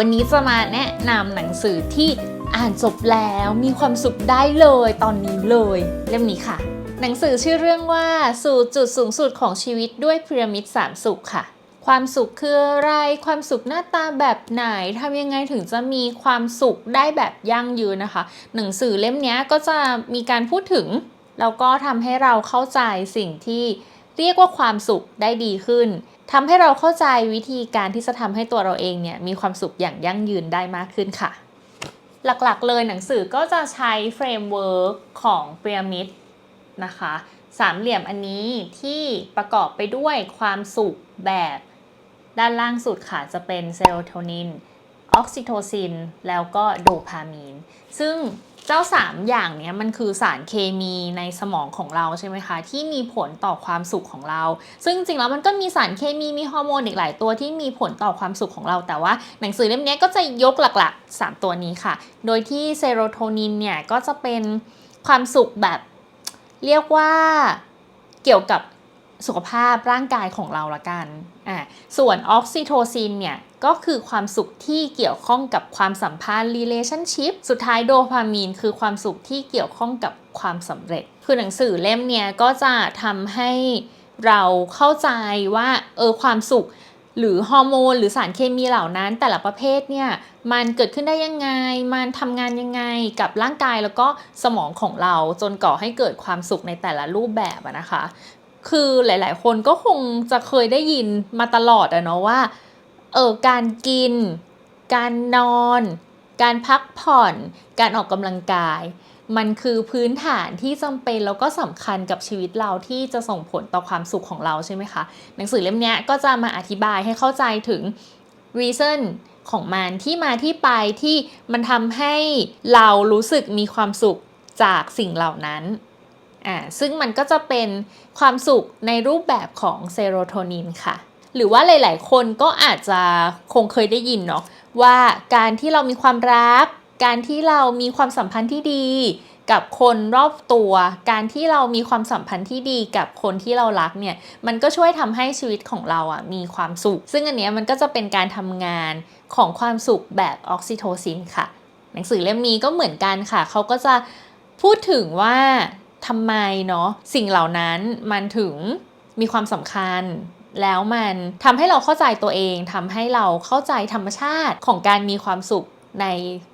วันนี้จะมาแนะนำหนังสือที่อ่านจบแล้วมีความสุขได้เลยตอนนี้เลย เล่มนี้ค่ะ หนังสือชื่อเรื่องว่าสู่จุดสูงสุดของชีวิตด้วยพีระมิดสามสุขค่ะ ความสุขคืออะไร ความสุขหน้าตาแบบไหนทำยังไงถึงจะมีความสุขได้แบบยั่งยืนนะคะ หนังสือเล่มนี้ก็จะมีการพูดถึง แล้วก็ทำให้เราเข้าใจสิ่งที่เรียกว่าความสุขได้ดีขึ้น ทำให้เราเข้าใจวิธีการที่จะทำให้ตัวเราเองเนี่ยมีความสุขอย่างยั่งยืนได้มากขึ้นค่ะ หลักๆเลยหนังสือก็จะใช้เฟรมเวิร์กของพีระมิดนะคะสามเหลี่ยมอันนี้ที่ประกอบไปด้วยความสุขแบบด้านล่างสุดค่ะจะเป็นเซโรโทนินออกซิโทซิน แล้วก็โดพามีน ซึ่ง เจ้า 3 อย่างเนี้ยมันคือสารเคมีในสมองของเราใช่ไหมคะ ที่มีผลต่อความสุขของเรา ซึ่งจริงแล้วมันก็มีสารเคมีมีฮอร์โมนอีกหลายตัวที่มีผลต่อความสุขของเรา แต่ว่าหนังสือเล่มนี้ก็จะยกหลักๆ 3 ตัวนี้ค่ะ โดยที่เซโรโทนินเนี่ยก็จะเป็นความสุขแบบเรียกว่าเกี่ยวกับ สุขภาพร่างกายของเราละกันอ่าส่วนออกซิโทซินเนี่ยก็คือความสุขที่เกี่ยวข้องกับความสัมพันธ์ relationship สุดท้ายโดพามีนคือความสุขที่เกี่ยวข้องกับความสำเร็จ คือหนังสือเล่มเนี่ยก็จะทำให้เราเข้าใจว่าเออความสุขหรือฮอร์โมนหรือสารเคมีเหล่านั้น แต่ละประเภทเนี่ยมันเกิดขึ้นได้ยังไง มันทำงานยังไงกับร่างกายแล้วก็สมองของเราจนก่อให้เกิดความสุขในแต่ละรูปแบบนะคะ คือหลาย ๆ คนก็คงจะเคยได้ยินมาตลอดอะเนาะว่าเออการกิน การนอน การพักผ่อน การออกกำลังกาย มันคือพื้นฐานที่จำเป็นแล้วก็สำคัญกับชีวิตเราที่จะส่งผลต่อความสุขของเราใช่ไหมคะ หนังสือเล่มนี้ก็จะมาอธิบายให้เข้าใจถึง reason ของมันที่มาที่ไปที่มันทำให้เรารู้สึกมีความสุขจากสิ่งเหล่านั้น อ่าซึ่งมันก็จะเป็นความสุขในรูปแบบของเซโรโทนินค่ะ หรือว่าหลาย ๆ คนก็อาจจะคงเคยได้ยินเนาะว่าการที่เรามีความรัก การที่เรามีความสัมพันธ์ที่ดีกับคนรอบตัว การที่เรามีความสัมพันธ์ที่ดีกับคนที่เรารักเนี่ย มันก็ช่วยทำให้ชีวิตของเราอะมีความสุข ซึ่งอันเนี้ยมันก็จะเป็นการทำงานของความสุขแบบออกซิโทซินค่ะ หนังสือเล่มนี้ก็เหมือนกันค่ะ เขาก็จะพูดถึงว่า ทำไมเนาะสิ่งเหล่านั้นมันถึงมีความสำคัญแล้วมันทำให้เราเข้าใจตัวเองทำให้เราเข้าใจธรรมชาติของการมีความสุขใน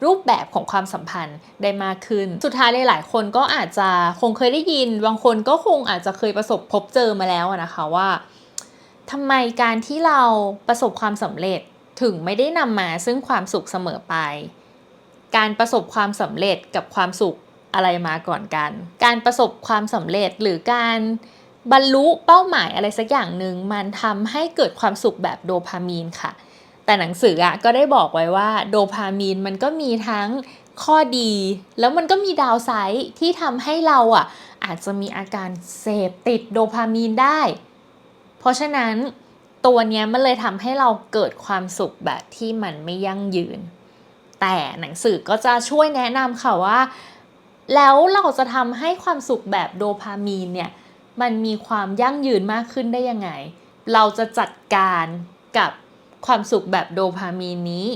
รูปแบบของความสัมพันธ์ได้มากขึ้น สุดท้ายหลายๆคนก็อาจจะคงเคยได้ยิน บางคนก็คงอาจจะเคยประสบพบเจอมาแล้วนะคะว่าทำไมการที่เราประสบความสำเร็จถึงไม่ได้นำมาซึ่งความสุขเสมอไป การประสบความสำเร็จกับความสุข อะไรมาก่อนกัน การประสบความสำเร็จหรือการบรรลุเป้าหมายอะไรสักอย่างหนึ่งมันทำให้เกิดความสุขแบบโดพามีนค่ะ แต่หนังสืออะก็ได้บอกไว้ว่าโดพามีนมันก็มีทั้งข้อดี แล้วมันก็มีดาวไซด์ที่ทำให้เราอะอาจจะมีอาการเสพติดโดพามีนได้ เพราะฉะนั้นตัวเนี้ยมันเลยทำให้เราเกิดความสุขแบบที่มันไม่ยั่งยืน แต่หนังสือก็จะช่วยแนะนำค่ะว่า แล้วเราจะทำให้ความสุขแบบโดพามีนเนี่ยมันมีความยั่งยืนมากขึ้นได้ยังไง เราจะจัดการกับความสุขแบบโดพามีนนี้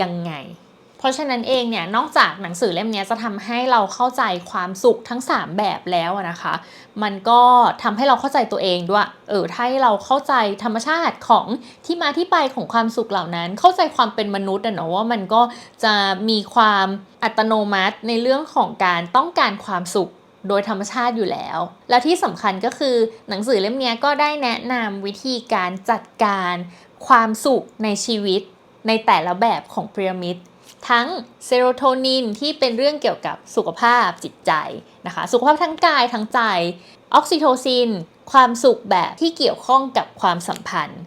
ยังไง เพราะฉะนั้นเองเนี่ยนอกจากหนังสือเล่มนี้จะทำให้เราเข้าใจความสุขทั้ง 3 แบบแล้วนะคะ มันก็ทำให้เราเข้าใจตัวเองด้วยเออถ้าให้เราเข้าใจธรรมชาติของที่มาที่ไปของความสุขเหล่านั้น เข้าใจความเป็นมนุษย์อะเนาะว่ามันก็จะมีความอัตโนมัติในเรื่องของการต้องการความสุขโดยธรรมชาติอยู่แล้ว และที่สำคัญก็คือหนังสือเล่มนี้ก็ได้แนะนำวิธีการจัดการความสุขในชีวิตในแต่ละแบบของพีระมิด ทั้งเซโรโทนินที่เป็นเรื่องเกี่ยวกับสุขภาพจิตใจนะคะ สุขภาพทั้งกายทั้งใจ ออกซิโทซิน ความสุขแบบที่เกี่ยวข้องกับความสัมพันธ์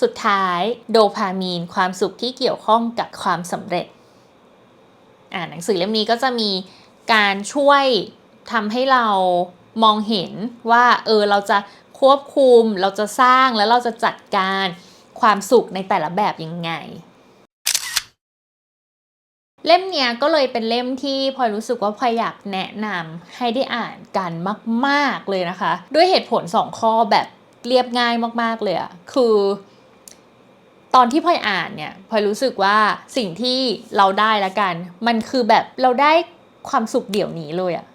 สุดท้ายโดพามีน ความสุขที่เกี่ยวข้องกับความสำเร็จอ่าหนังสือเล่มนี้ก็จะมีการช่วยทำให้เรามองเห็นว่าเออเราจะควบคุมเราจะสร้างแล้วเราจะจัดการความสุขในแต่ละแบบยังไง เล่มเนี้ยก็เลยเป็นเล่มที่พลอยรู้สึกว่าพลอยอยากแนะนำให้ได้อ่านกันมาก ๆเลยนะคะ ด้วยเหตุผล 2 ข้อแบบเรียบง่ายมาก ๆ เลยอะคือ ตอนที่พลอยอ่านเนี่ยพลอยรู้สึกว่าสิ่งที่เราได้ละกัน มันคือแบบเราได้ความสุขเดี๋ยวนี้เลยอะ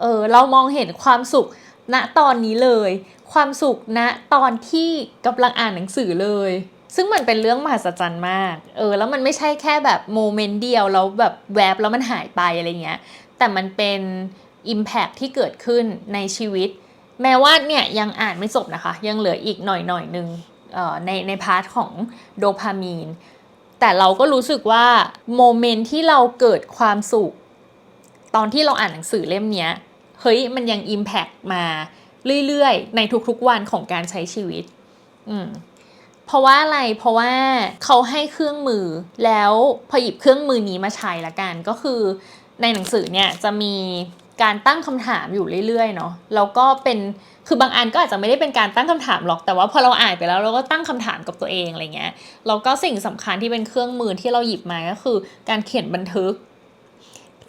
เออเรามองเห็นความสุขณตอนนี้เลย ความสุขณตอนที่กำลังอ่านหนังสือเลย ซึ่งมันเป็นเรื่องมหัศจรรย์มาก เออ แล้วมันไม่ใช่แค่แบบโมเมนต์เดียวแล้วแบบแวบแล้วมันหายไปอะไรเงี้ย แต่มันเป็น Impact ที่เกิดขึ้นในชีวิต แม้ว่าเนี่ยยังอ่านไม่จบนะคะ ยังเหลืออีกหน่อยหน่อยนึงเอ่อในในพาร์ทของโดพามีน แต่เราก็รู้สึกว่าโมเมนต์ที่เราเกิดความสุข ตอนที่เราอ่านหนังสือเล่มนี้เฮ้ยมันยัง Impact มาเรื่อยๆ ในทุกๆวันของการใช้ชีวิต อืม เพราะว่าอะไร เพราะว่าเขาให้เครื่องมือ แล้วพอหยิบเครื่องมือนี้มาใช้ละกัน ก็คือในหนังสือเนี่ยจะมีการตั้งคำถามอยู่เรื่อยๆเนาะ แล้วก็เป็นคือบางอันก็อาจจะไม่ได้เป็นการตั้งคำถามหรอก แต่ว่าพอเราอ่านไปแล้วเราก็ตั้งคำถามกับตัวเองอะไรเงี้ย แล้วก็สิ่งสำคัญที่เป็นเครื่องมือที่เราหยิบมาก็คือ การเขียนบันทึก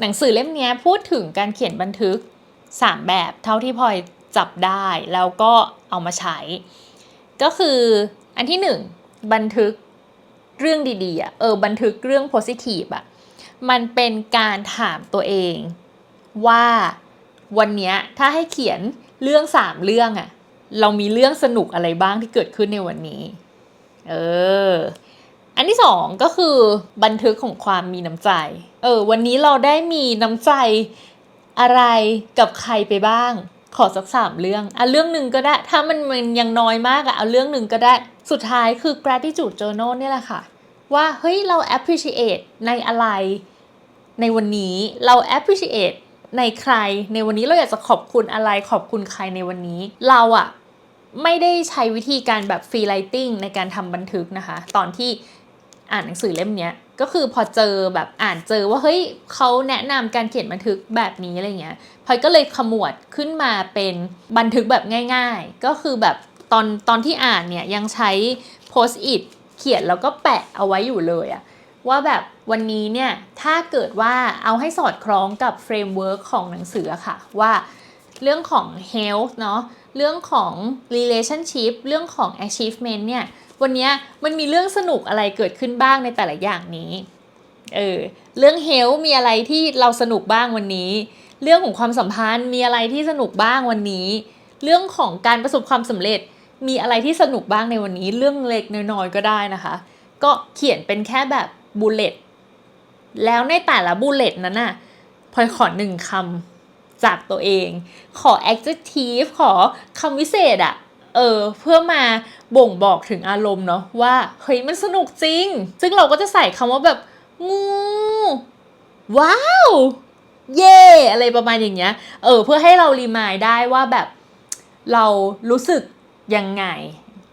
หนังสือเล่มนี้พูดถึงการเขียนบันทึก 3 แบบเท่าที่พลอยจับได้ แล้วก็เอามาใช้ ก็คือ อันที่หนึ่งบันทึกเรื่องดีๆอะเออบันทึกเรื่อง positive อะมันเป็นการถามตัวเองว่าวันนี้ถ้าให้เขียนเรื่องสามเรื่องอะเรามีเรื่องสนุกอะไรบ้างที่เกิดขึ้นในวันนี้ เออ อันที่สองก็คือบันทึกของความมีน้ำใจ เออ วันนี้เราได้มีน้ำใจอะไรกับใครไปบ้าง ขอสักสามเรื่อง อะเรื่องหนึ่งก็ได้ ถ้ามันมันยังน้อยมากอะเอาเรื่องหนึ่งก็ได้ สุดท้ายคือ gratitude journal เนี่ยแหละค่ะ ว่าเฮ้ยเรา appreciate ในอะไรในวันนี้เรา appreciate ในใคร ในวันนี้เราอยากจะขอบคุณอะไรขอบคุณใครในวันนี้ เราอะไม่ได้ใช้วิธีการแบบ free writing ในการทำบันทึกนะคะ ตอนที่อ่านหนังสือเล่มเนี้ยก็คือพอเจอแบบอ่านเจอว่าเฮ้ยเขาแนะนำการเขียนบันทึกแบบนี้อะไรเงี้ยพลอยก็เลยขมวดขึ้นมาเป็นบันทึกแบบง่าย ๆ ก็คือแบบ ตอนตอนที่อ่านเนี่ยยังใช้ post it เขียนแล้วก็แปะเอาไว้อยู่เลยอะว่าแบบวันนี้เนี่ยถ้าเกิดว่าเอาให้สอดคล้องกับเฟรมเวิร์กของหนังสือค่ะว่าเรื่องของ health เนาะเรื่องของ relationship เรื่องของ achievement เนี่ยวันนี้มันมีเรื่องสนุกอะไรเกิดขึ้นบ้างในแต่ละอย่างนี้เออเรื่องเฮลมีอะไรที่เราสนุกบ้างวันนี้ เรื่องของความสัมพันธ์มีอะไรที่สนุกบ้างวันนี้ เรื่องของการประสบความสำเร็จ มีอะไรที่สนุกบ้างในวันนี้เรื่องเล็กน้อยๆก็ได้นะคะ ก็เขียนเป็นแค่แบบบูเลตแล้วในแต่ละบูเลตนั้นน่ะพลอยขอหนึ่งคำจากตัวเอง ขอ adjective ขอคำวิเศษอะเออเพื่อมาบ่งบอกถึงอารมณ์เนาะว่าเฮ้ยมันสนุกจริง ซึ่งเราก็จะใส่คำว่าแบบงูว้าว เย่อะไรประมาณอย่างเงี้ย เออ เพื่อให้เรารีมายได้ว่าแบบเรารู้สึก ยังไง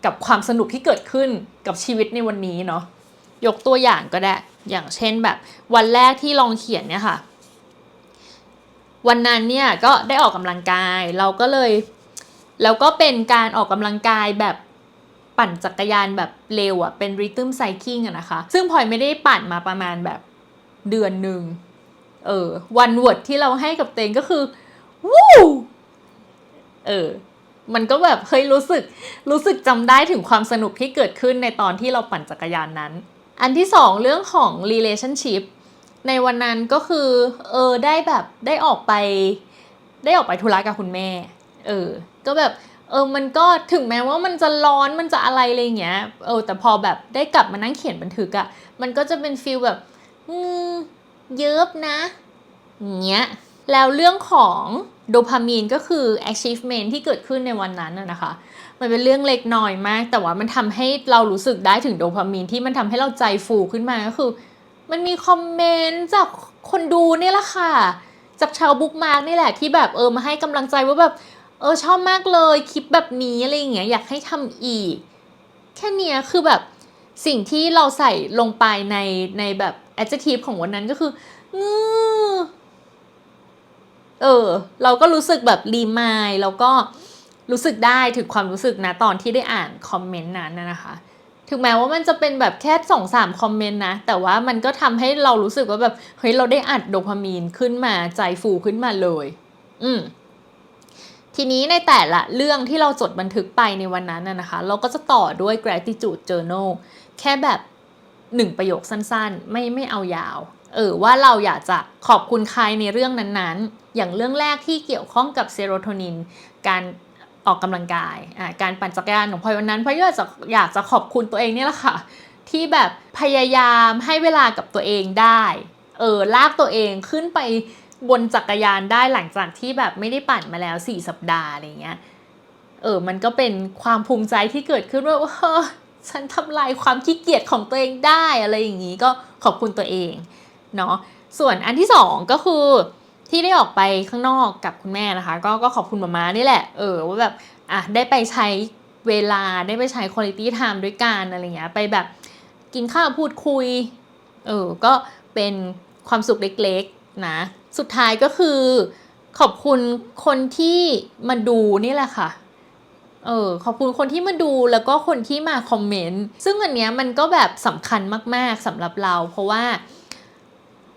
กับความสนุกที่เกิดขึ้นกับชีวิตในวันนี้เนาะยกตัวอย่างก็ได้ อย่างเช่นแบบวันแรกที่ลองเขียนเนี่ยค่ะ วันนั้นเนี่ยก็ได้ออกกำลังกาย เราก็เลยแล้วก็เป็นการออกกำลังกายแบบปั่นจักรยานแบบเร็วอะเป็นริทึมไซคิงอะนะคะ ซึ่งพลอยไม่ได้ปั่นมาประมาณแบบเดือนหนึ่งเออวันวดที่เราให้กับเตงก็คือวู้เออ มันก็แบบเฮ้ยรู้สึกรู้สึกจำได้ถึงความสนุกที่เกิดขึ้นในตอนที่เราปั่นจักรยานนั้น อันที่สองเรื่องของ relationship ในวันนั้นก็คือเออได้แบบได้ออกไป ได้ออกไปธุระกับคุณแม่ เออ ก็แบบเออมันก็ถึงแม้ว่ามันจะร้อนมันจะอะไรอะไรอย่างเงี้ยเออแต่พอแบบได้กลับมานั่งเขียนบันทึกอะมันก็จะเป็นฟีลแบบอืมเยิบนะเงี้ยแล้วเรื่องของ โดพามีนก็คือ achievement ที่เกิดขึ้นในวันนั้นนะคะ มันเป็นเรื่องเล็กน้อยมาก แต่ว่ามันทำให้เรารู้สึกได้ถึงโดพามีนที่มันทำให้เราใจฟูขึ้นมาก็คือ มันมีคอมเมนต์จากคนดูเนี่ยแหละค่ะ จากชาวบุ๊กมาร์กนี่แหละที่แบบเออมาให้กำลังใจว่าแบบเออชอบมากเลยคลิปแบบนี้อะไรอย่างเงี้ยอยากให้ทำอีก แค่เนี้ยคือแบบสิ่งที่เราใส่ลงไปในในแบบ adjective ของวันนั้นก็คืองือ เออ เราก็รู้สึกแบบรีมายแล้วก็รู้สึกได้ถึงความรู้สึกนะตอนที่ได้อ่านคอมเมนต์นั้นนะคะ ถึงแม้ว่ามันจะเป็นแบบแค่สองสามคอมเมนต์นะ แต่ว่ามันก็ทำให้เรารู้สึกว่าแบบเฮ้ยเราได้อัดโดพามีนขึ้นมาใจฟูขึ้นมาเลย อืมทีนี้ในแต่ละเรื่องที่เราจดบันทึกไปในวันนั้นนะนะคะ เราก็จะต่อด้วย gratitude journal แค่แบบหนึ่งประโยคสั้นๆ ไม่ไม่เอายาว เออว่าเราอยากจะขอบคุณใครในเรื่องนั้นๆ อย่างเรื่องแรกที่เกี่ยวข้องกับเซโรโทนิน การออกกำลังกายอ่าการปั่นจักรยานของพลอยวันนั้นพลอยอยากจะอยากจะขอบคุณตัวเองเนี่ยแหละค่ะ ที่แบบพยายามให้เวลากับตัวเองได้ เออลากตัวเองขึ้นไปบนจักรยานได้หลังจากที่แบบไม่ได้ปั่นมาแล้ว 4 สัปดาห์อะไรเงี้ย เออ มันก็เป็นความภูมิใจที่เกิดขึ้นว่าเออฉันทำลายความขี้เกียจของตัวเองได้อะไรอย่างนี้ก็ขอบคุณตัวเอง เนาะส่วนอันที่สองก็คือที่ได้ออกไปข้างนอกกับคุณแม่นะคะ ก็ก็ขอบคุณมาม่านี่แหละเออว่าแบบอะได้ไปใช้เวลาได้ไปใช้ quality time ด้วยกันอะไรเงี้ยไปแบบกินข้าวพูดคุยเออก็เป็นความสุขเล็กๆนะสุดท้ายก็คือขอบคุณคนที่มาดูนี่แหละค่ะ เออขอบคุณคนที่มาดูแล้วก็คนที่มาคอมเมนต์ ซึ่งอันเนี้ยมันก็แบบสำคัญมากๆสำหรับเรา เพราะว่า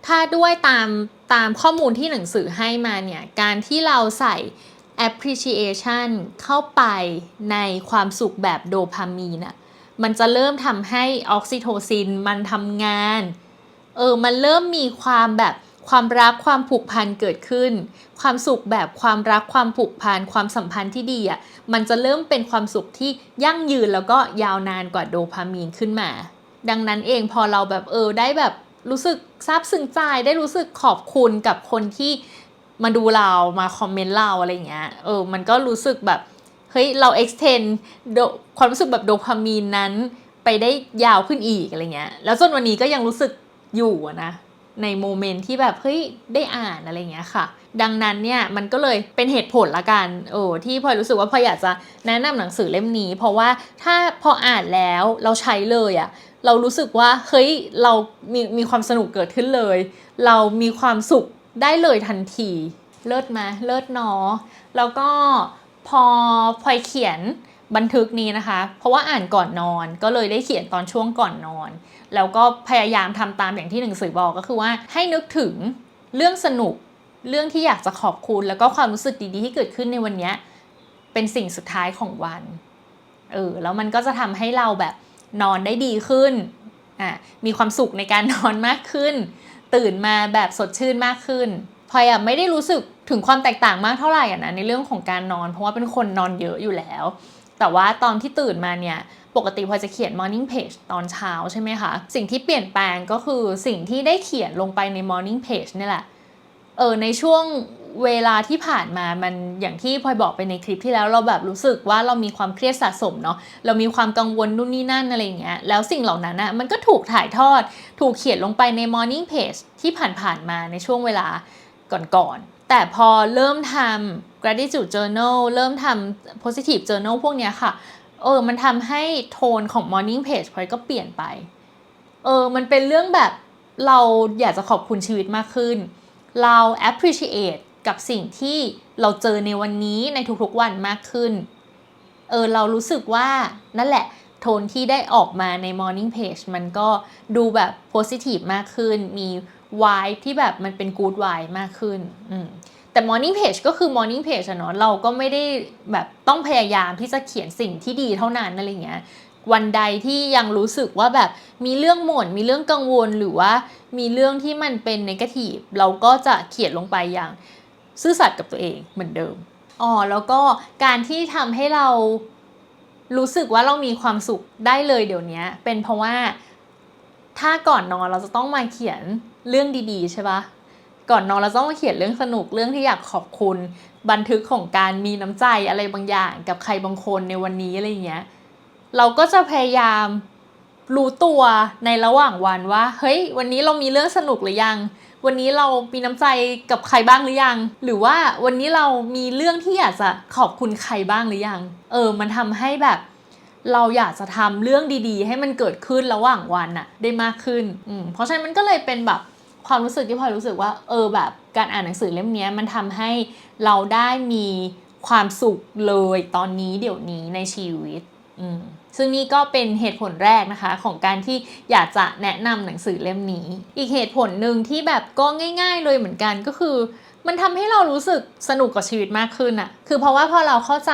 ถ้าด้วยตามตามข้อมูลที่หนังสือให้มาเนี่ย การที่เราใส่ appreciation เข้าไปในความสุขแบบโดพามีนอะมันจะเริ่มทำให้ออกซิโทซินมันทำงาน เออ มันเริ่มมีความแบบความรักความผูกพันเกิดขึ้น ความสุขแบบความรักความผูกพันความสัมพันธ์ที่ดีอะ่ะ มันจะเริ่มเป็นความสุขที่ยั่งยืนแล้วก็ยาวนานกว่าโดพามีนขึ้นมา ดังนั้นเองพอเราแบบเออได้แบบ รู้สึกซาบซึ้งใจได้รู้สึกขอบคุณกับคนที่มาดูเรามาคอมเมนต์เราอะไรอย่างเงี้ยเออมันก็รู้สึกแบบเฮ้ยเรา extend โดความรู้สึกแบบโดพามีนนั้นไปได้ยาวขึ้นอีกอะไรเงี้ยแล้วจนวันนี้ก็ยังรู้สึกอยู่นะในโมเมนต์ที่แบบเฮ้ยได้อ่านอะไรเงี้ยค่ะ ดังนั้นเนี่ยมันก็เลยเป็นเหตุผลละกันโอ้ที่พลอยรู้สึกว่าพลอยอยากจะแนะนำหนังสือเล่มนี้ เพราะว่าถ้าพออ่านแล้วเราใช้เลยอะ เรารู้สึกว่าเฮ้ยเรามีมีความสนุกเกิดขึ้นเลย เรามีความสุขได้เลยทันที เลิศไหมเลิศเนอ แล้วก็พอพลอยเขียนบันทึกนี้นะคะ เพราะว่าอ่านก่อนนอน ก็เลยได้เขียนตอนช่วงก่อนนอน แล้วก็พยายามทำตามอย่างที่หนังสือบอกก็คือว่าให้นึกถึงเรื่องสนุกเรื่องที่อยากจะขอบคุณ แล้วก็ความรู้สึกดีๆที่เกิดขึ้นในวันนี้เป็นสิ่งสุดท้ายของวันเออแล้วมันก็จะทำให้เราแบบ นอนได้ดีขึ้นอะมีความสุขในการนอนมากขึ้น ตื่นมาแบบสดชื่นมากขึ้นพลอยอะไม่ได้รู้สึกถึงความแตกต่างมากเท่าไหร่อะนะในเรื่องของการนอน เพราะว่าเป็นคนนอนเยอะอยู่แล้ว แต่ว่าตอนที่ตื่นมาเนี่ยปกติพลอยจะเขียน morning page ตอนเช้าใช่ไหมคะ สิ่งที่เปลี่ยนแปลงก็คือสิ่งที่ได้เขียนลงไปใน morning page นี่แหละเออในช่วง เวลาที่ผ่านมามันอย่างที่พลอยบอกไปในคลิปที่แล้วเราแบบรู้สึกว่าเรามีความเครียดสะสมเนาะเรามีความกังวลนู่นนี่นั่นอะไรอย่างเงี้ยแล้วสิ่งเหล่านั้นอะมันก็ถูกถ่ายทอด ถูกเขียนลงไปใน morning page ที่ผ่านๆมาในช่วงเวลาก่อนๆแต่พอเริ่มทำ gratitude journal เริ่มทำ positive journal พวกเนี้ยค่ะเออมันทำให้โทนของ morning page พลอยก็เปลี่ยนไปเออมันเป็นเรื่องแบบเราอยากจะขอบคุณชีวิตมากขึ้น เรา appreciate กับสิ่งที่เราเจอในวันนี้ในทุกๆวันมากขึ้น เออเรารู้สึกว่านั่นแหละ โทนที่ได้ออกมาใน morning page มันก็ดูแบบ positive มากขึ้น มี vibe ที่แบบมันเป็น good vibe มากขึ้นอืมแต่ morning page ก็คือ morning page อะเนาะเราก็ไม่ได้แบบต้องพยายามที่จะเขียนสิ่งที่ดีเท่านั้นอะไรเงี้ยวันใดที่ยังรู้สึกว่าแบบมีเรื่องหม่นมีเรื่องกังวลหรือว่ามีเรื่องที่มันเป็นนกาทีฟเราก็จะเขียนลงไปอย่าง ซื่อสัตย์กับตัวเองเหมือนเดิมอ๋อแล้วก็การที่ทำให้เรารู้สึกว่าเรามีความสุขได้เลยเดี๋ยวนี้เป็นเพราะว่าถ้าก่อนนอนเราจะต้องมาเขียนเรื่องดีๆใช่ปะก่อนนอนเราต้องมาเขียนเรื่องสนุกเรื่องที่อยากขอบคุณ บันทึกของการมีน้ำใจอะไรบางอย่าง กับใครบางคนในวันนี้อะไรเงี้ยเราก็จะพยายามรู้ตัวในระหว่างวันว่า เฮ้ย วันนี้เรามีเรื่องสนุกหรือยัง วันนี้เรามีน้ำใจกับใครบ้างหรือยัง หรือว่าวันนี้เรามีเรื่องที่อยากจะขอบคุณใครบ้างหรือยัง เออ มันทำให้แบบ เราอยากจะทำเรื่องดีๆ ให้มันเกิดขึ้นระหว่างวันอะได้มากขึ้นอืมเพราะฉะนั้นมันก็เลยเป็นแบบความรู้สึกที่พลอยรู้สึกว่า เออแบบการอ่านหนังสือเล่มนี้มันทำให้เราได้มีความสุขเลยตอนนี้เดี๋ยวนี้ในชีวิต อืม ซึ่งนี่ก็เป็นเหตุผลแรกนะคะของการที่อยากจะแนะนำหนังสือเล่มนี้ อีกเหตุผลหนึ่งที่แบบก็ง่าย ๆ เลยเหมือนกันก็คือ มันทำให้เรารู้สึกสนุกกับชีวิตมากขึ้นอะคือเพราะว่าพอเราเข้าใจ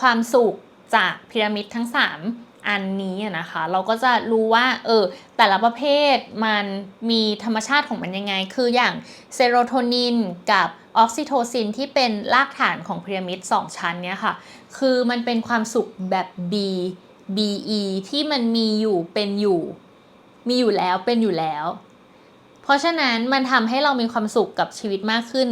ความสุขจากพีระมิดทั้ง 3อันนี้นะคะ เราก็จะรู้ว่าเออแต่ละประเภทมันมีธรรมชาติของมันยังไง คืออย่างเซโรโทนินกับออกซิโทซินที่เป็นรากฐานของพีระมิด2ชั้นเนี้ยค่ะ คือมันเป็นความสุขแบบ B BE ที่มันมีอยู่เป็นอยู่ มีอยู่แล้วเป็นอยู่แล้ว เพราะฉะนั้นมันทำให้เรามีความสุขกับชีวิตมากขึ้น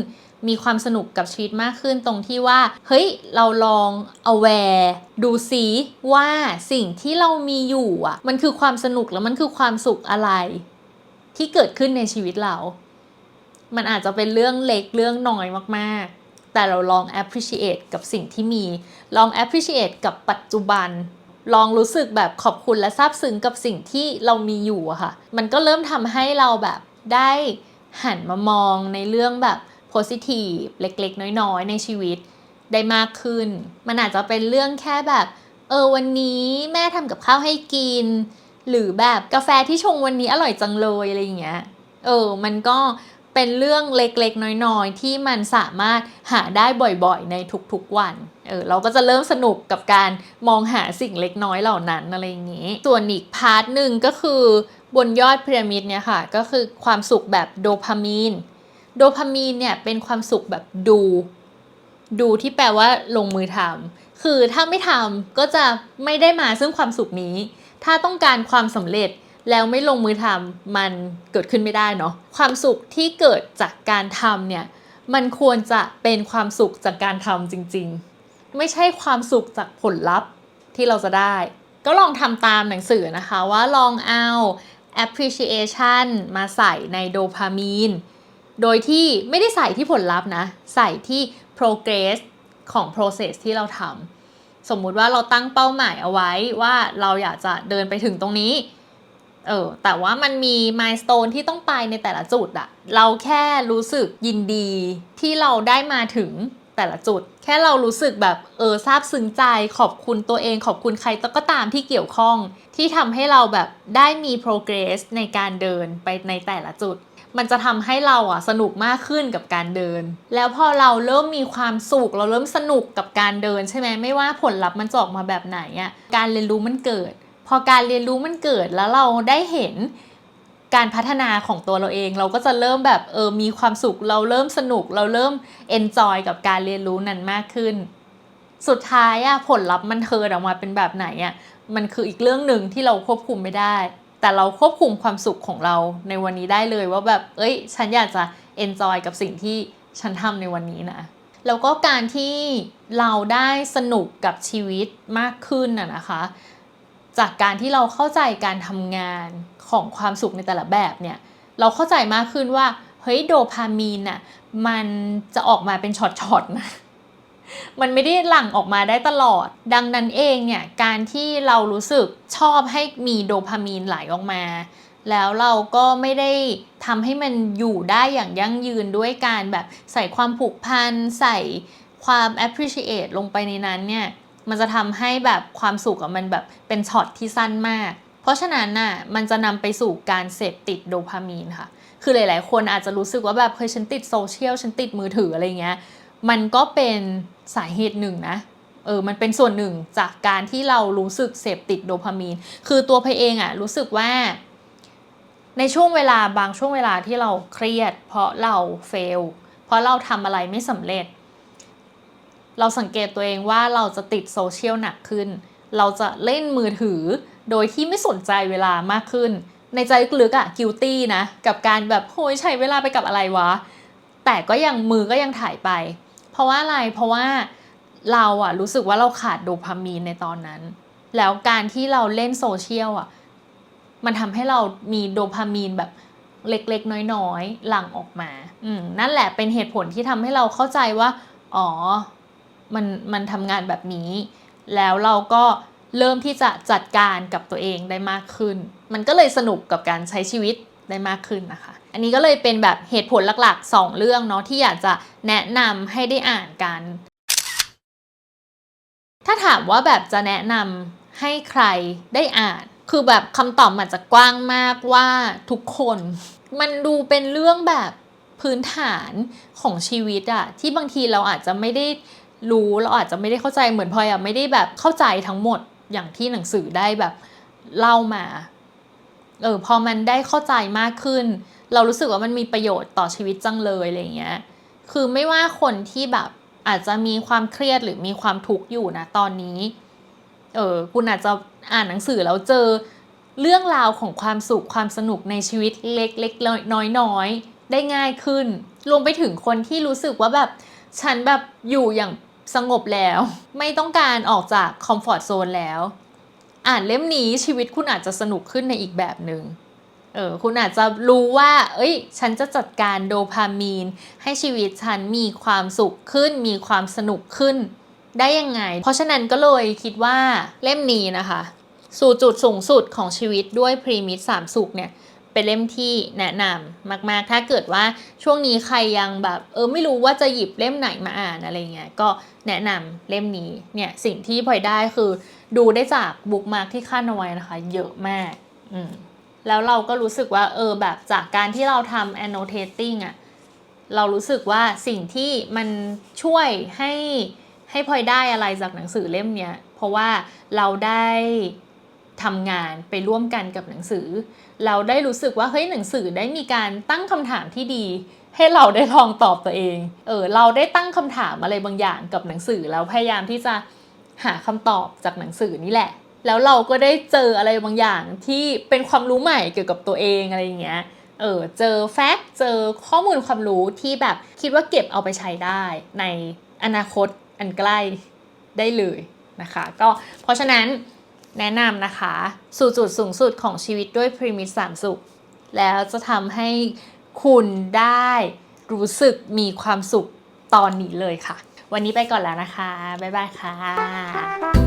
มีความสนุกกับชีวิตมากขึ้นตรงที่ว่า เฮ้ย เราลอง aware ดูซิว่าสิ่งที่เรามีอยู่อะ มันคือความสนุกแล้วมันคือความสุขอะไร ที่เกิดขึ้นในชีวิตเรา มันอาจจะเป็นเรื่องเล็กเรื่องน้อยมากๆ แต่เราลอง appreciate กับสิ่งที่มี ลอง appreciate กับปัจจุบัน ลองรู้สึกแบบขอบคุณและซาบซึ้งกับสิ่งที่เรามีอยู่อะค่ะ มันก็เริ่มทำให้เราแบบได้หันมามองในเรื่องแบบ positive เล็กๆ น้อยๆ ในชีวิตได้มากขึ้น มันอาจจะเป็นเรื่องแค่แบบ เออวันนี้แม่ทำกับข้าวให้กิน หรือแบบกาแฟที่ชงวันนี้อร่อยจังเลยอะไรอย่างเงี้ย เออ มันก็ เป็นเรื่องเล็กๆ น้อยๆ ที่มันสามารถหาได้บ่อยๆ ในทุกๆวันเออเราก็จะเริ่มสนุกกับการมองหาสิ่งเล็กน้อยเหล่านั้นอะไรอย่างงี้ ส่วนอีกพาร์ทหนึ่งก็คือบนยอดพีระมิดเนี่ยค่ะ ก็คือความสุขแบบโดพามีน โดพามีนเนี่ยเป็นความสุขแบบดู ดูที่แปลว่าลงมือทำคือถ้าไม่ทำก็จะไม่ได้มาซึ่งความสุขนี้ ถ้าต้องการความสำเร็จ แล้วไม่ลงมือทำมันเกิดขึ้นไม่ได้เนาะความสุขที่เกิดจากการทำเนี่ยมันควรจะเป็นความสุขจากการทำจริง ๆ ไม่ใช่ความสุขจากผลลัพธ์ที่เราจะได้ ก็ลองทำตามหนังสือนะคะว่าลองเอา appreciation มาใส่ในโดพามีน โดยที่ไม่ได้ใส่ที่ผลลัพธ์นะ ใส่ที่ progress ของ process ที่เราทำสมมุติว่าเราตั้งเป้าหมายเอาไว้ว่าเราอยากจะเดินไปถึงตรงนี้ เออแต่ว่ามันมี milestone ที่ต้องไปในแต่ละจุดอะเราแค่รู้สึกยินดีที่เราได้มาถึงแต่ละจุด แค่เรารู้สึกแบบเออซาบซึ้งใจขอบคุณตัวเอง ขอบคุณใครก็ตามที่เกี่ยวข้อง ที่ทำให้เราแบบได้มี progress ในการเดินไปในแต่ละจุด มันจะทำให้เราอะสนุกมากขึ้นกับการเดิน แล้วพอเราเริ่มมีความสุขเราเริ่มสนุกกับการเดินใช่ไหมไม่ว่าผลลัพธ์มันจะออกมาแบบไหนอะการเรียนรู้มันเกิด พอการเรียนรู้มันเกิดแล้วเราได้เห็นการพัฒนาของตัวเราเอง เราก็จะเริ่มแบบเออมีความสุข เราเริ่มสนุก เราเริ่ม enjoy กับการเรียนรู้นั้นมากขึ้น สุดท้ายอะผลลัพธ์มันเทิร์นออกมาเป็นแบบไหนอะมันคืออีกเรื่องหนึ่งที่เราควบคุมไม่ได้ แต่เราควบคุมความสุขของเราในวันนี้ได้เลยว่าแบบ เอ้ย ฉันอยากจะ enjoy กับสิ่งที่ฉันทำในวันนี้นะแล้วก็การที่เราได้สนุกกับชีวิตมากขึ้นน่ะนะคะ จากการที่เราเข้าใจการทำงานของความสุขในแต่ละแบบเนี่ย เราเข้าใจมากขึ้นว่า เฮ้ยโดพามีนน่ะมันจะออกมาเป็นช็อตๆนะมันไม่ได้หลั่งออกมาได้ตลอด ดังนั้นเองเนี่ย การที่เรารู้สึกชอบให้มีโดพามีนไหลออกมา แล้วเราก็ไม่ได้ทำให้มันอยู่ได้อย่างยั่งยืนด้วยการแบบใส่ความผูกพันใส่ความ appreciate ลงไปในนั้นเนี่ย มันจะทำให้แบบความสุขอะมันแบบเป็นช็อตที่สั้นมาก เพราะฉะนั้นน่ะมันจะนำไปสู่การเสพติดโดพามีนค่ะ คือหลาย ๆ คนอาจจะรู้สึกว่าแบบเฮ้ยฉันติดโซเชียลฉันติดมือถืออะไรเงี้ย มันก็เป็นสาเหตุหนึ่งนะเออ มันเป็นส่วนหนึ่งจากการที่เรารู้สึกเสพติดโดพามีน คือตัวเพยเองอะรู้สึกว่าในช่วงเวลาบางช่วงเวลาที่เราเครียด เพราะเราเฟล เพราะเราทำอะไรไม่สำเร็จ เราสังเกตตัวเองว่าเราจะติดโซเชียลหนักขึ้น เราจะเล่นมือถือ โดยที่ไม่สนใจเวลามากขึ้น ในใจลึกๆอะกิลตี้นะ กับการแบบโหยใช้เวลาไปกับอะไรวะ แต่ก็ยังมือก็ยังถ่ายไป เพราะว่าอะไรเพราะว่าเราอะรู้สึกว่าเราขาดโดพามีนในตอนนั้น แล้วการที่เราเล่นโซเชียลอะมันทำให้เรามีโดพามีนแบบเล็กๆ น้อยๆ หลั่งออกมา อืม นั่นแหละเป็นเหตุผลที่ทำให้เราเข้าใจว่า อ๋อ มันมันทำงานแบบนี้ แล้วเราก็เริ่มที่จะจัดการกับตัวเองได้มากขึ้น มันก็เลยสนุกกับการใช้ชีวิตได้มากขึ้นนะคะ อันนี้ก็เลยเป็นแบบเหตุผลหลักๆ 2 เรื่องเนาะที่อยากจะแนะนำให้ได้อ่านกัน ถ้าถามว่าแบบจะแนะนำให้ใครได้อ่าน คือแบบคำตอบมันจะกว้างมากว่าทุกคน มันดูเป็นเรื่องแบบพื้นฐานของชีวิตอะที่บางทีเราอาจจะไม่ได้ รู้เราอาจจะไม่ได้เข้าใจเหมือนพลอยอะไม่ได้แบบเข้าใจทั้งหมดอย่างที่หนังสือได้แบบเล่ามาเออพอมันได้เข้าใจมากขึ้น เรารู้สึกว่ามันมีประโยชน์ต่อชีวิตจังเลยอะไรเงี้ยคือไม่ว่าคนที่แบบอาจจะมีความเครียดหรือมีความทุกข์อยู่นะตอนนี้เออคุณอาจจะอ่านหนังสือแล้วเจอเรื่องราวของความสุขความสนุกในชีวิตเล็กๆน้อยๆน้อยได้ง่ายขึ้น รวมไปถึงคนที่รู้สึกว่าแบบฉันแบบอยู่อย่าง สงบแล้ว ไม่ต้องการออกจากคอมฟอร์ทโซนแล้ว อ่านเล่มนี้ชีวิตคุณอาจจะสนุกขึ้นในอีกแบบหนึ่งเออคุณอาจจะรู้ว่า เอ้ย ฉันจะจัดการโดพามีน ให้ชีวิตฉันมีความสุขขึ้น มีความสนุกขึ้น ได้ยังไง เพราะฉะนั้นก็เลยคิดว่าเล่มนี้นะคะ สู่จุดสูงสุดของชีวิตด้วยพรีมิตสามสุขเนี่ย เป็นเล่มที่แนะนำมาก ๆ ถ้าเกิดว่าช่วงนี้ใครยังแบบเออไม่รู้ว่าจะหยิบเล่มไหนมาอ่านอะไรเงี้ยก็แนะนำเล่มนี้เนี่ยสิ่งที่พลอยได้คือดูได้จากบุ๊กมาร์กที่ขั้นเอาไว้นะคะ เยอะมากอืมแล้วเราก็รู้สึกว่าเออแบบจากการที่เราทำ annotating อะเรารู้สึกว่าสิ่งที่มันช่วยให้ให้พลอยได้อะไรจากหนังสือเล่มเนี้ยเพราะว่าเราได้ทำงานไปร่วมกันกับหนังสือ เราได้รู้สึกว่าเฮ้ยหนังสือได้มีการตั้งคำถามที่ดี ให้เราได้ลองตอบตัวเอง เออเราได้ตั้งคำถามอะไรบางอย่างกับหนังสือแล้วพยายามที่จะหาคำตอบจากหนังสือนี่แหละ แล้วเราก็ได้เจออะไรบางอย่างที่เป็นความรู้ใหม่เกี่ยวกับตัวเองอะไรอย่างเงี้ย เออเจอแฟกต์เจอข้อมูลความรู้ที่แบบคิดว่าเก็บเอาไปใช้ได้ในอนาคตอันใกล้ได้เลยนะคะ ก็เพราะฉะนั้น แนะนำนะคะ สู่จุดสูงสุดของชีวิตด้วยพรีมิตสามสุข แล้วจะทำให้คุณได้รู้สึกมีความสุขตอนนี้เลยค่ะ วันนี้ไปก่อนแล้วนะคะ บ๊ายบายค่ะ